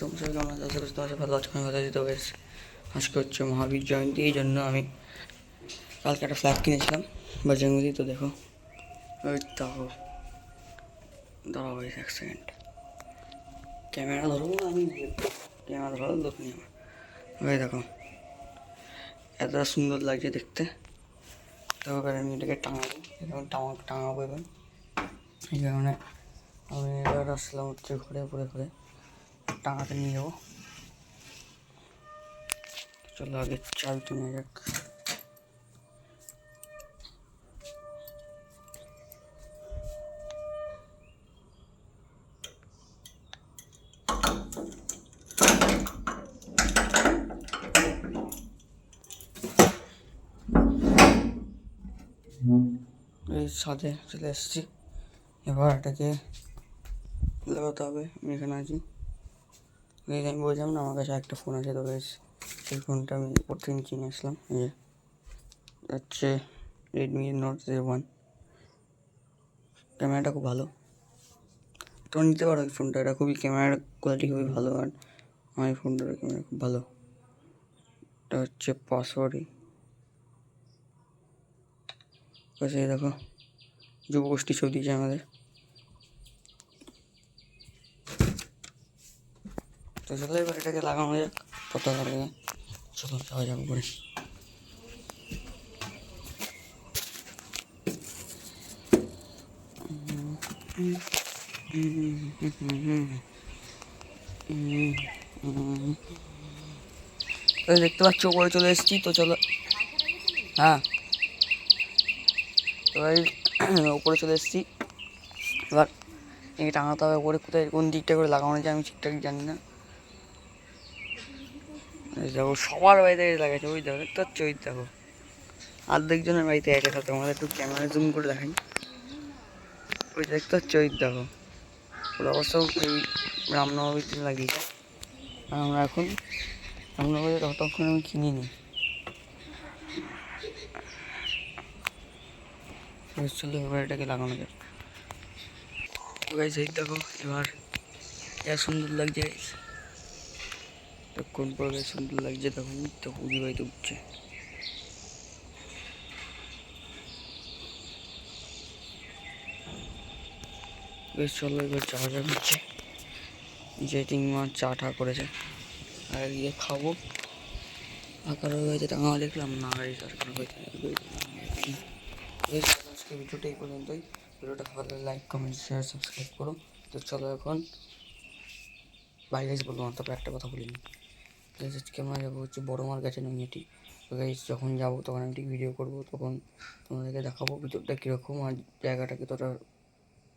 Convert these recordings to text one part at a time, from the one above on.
সমস্যা কেমন ভালো আছো তো বেশ আজকে হচ্ছে মহাবীর জয়ন্তী। এই জন্য আমি কালকে একটা ফ্ল্যাগ কিনেছিলাম বজরঙ্গলি তো দেখো। ওই দেখো দাঁড়াও এক সেকেন্ড ক্যামেরা ধরবো আমি ক্যামেরা ধরার লোক নেই আমার। ওই দেখো। এতটা সুন্দর লাগছে দেখতে। তো আমি এটাকে টাঙাবো, এরকম টাঙা টাঙাবো এবার। এই কারণে আমি এবার আসলাম হচ্ছে ঘরে ঘুরে ঘুরে। টাঙাতে নিয়ে যাব চলো আগে চাবিটা নিয়ে যাক। এই ছাদে চলে এসেছি। এবার এটাকে লাগাতে হবে, আমি আছি আমি বলছিলাম না, আমার কাছে একটা ফোন আছে তো বেশ সেই ফোনটা আমি প্রতিদিন কিনে আসলাম। এই হচ্ছে রেডমি নোট জিরো ওয়ান ক্যামেরাটা খুব ভালো। তোমরা নিতে পারো ফোনটা এটা খুবই, ক্যামেরার কোয়ালিটি খুবই ভালো, আর আমার এই ফোনটার ক্যামেরা খুব ভালো। এটা হচ্ছে পাসওয়ার্ডই দেখো, যুবগোষ্ঠী ছবি দিয়েছে আমাদের। তো চলো এবার এটাকে লাগানো যাক কত লাগে চলো, যাওয়া দেখতে পাচ্ছ, উপরে চলে এসেছি, তো চলো। হ্যাঁ। এবার উপরে চলে এসেছি। এবার এই টাঙাতে হবে ওপরে কোথায়, কোন দিকটা করে লাগানো যায় আমি ঠিকঠাক জানি না। দেখো, সবার বাড়িতে লাগাইছে, ওই দেখো পাচ্ছ ওই দেখো। অর্ধেক জনের বাড়িতে একে সাথে আমাদের একটু ক্যামেরা জুম করে দেখাই। ওই দেখতে পাচ্ছ ওই দেখো। ওরা অবশ্য এই রামনবমীর দিন লাগিয়েছে। আর আমরা এখন রামনবমীতে ততক্ষণ আমি কিনিনি চলো, এবার এটাকে লাগানো যাক। গাইজ দেখো, এবার এত সুন্দর লাগছে কোন পর সুন্দর লাগছে, তখন তখন বাড়িতে উঠছে বেশ, চলো এবার যাওয়া যাক হচ্ছে। যে তিনমা চা টা করেছে। আর গিয়ে খাব। আকার হয়ে গেছে টাঙা দেখলাম না, আর কোনো হয়েছে বেশ, আজকে ভিডিওটা এই পর্যন্তই। ভিডিওটা ভালো লাইক কমেন্ট শেয়ার সাবস্ক্রাইব করো। তো চলো এখন বাইরে বলব তবে একটা কথা বলিনি। আজকে আমরা যাব হচ্ছে বড়ো মার কাছে নৈহাটি তো যখন যাব তখন আমি ঠিক ভিডিও করব, তখন তোমাদেরকে দেখাবো ভিতরটা কীরকম আর জায়গাটা কতটা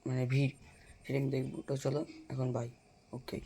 মানে ভিড়, সেটা আমি দেখব। তো চলো, এখন বাই ওকে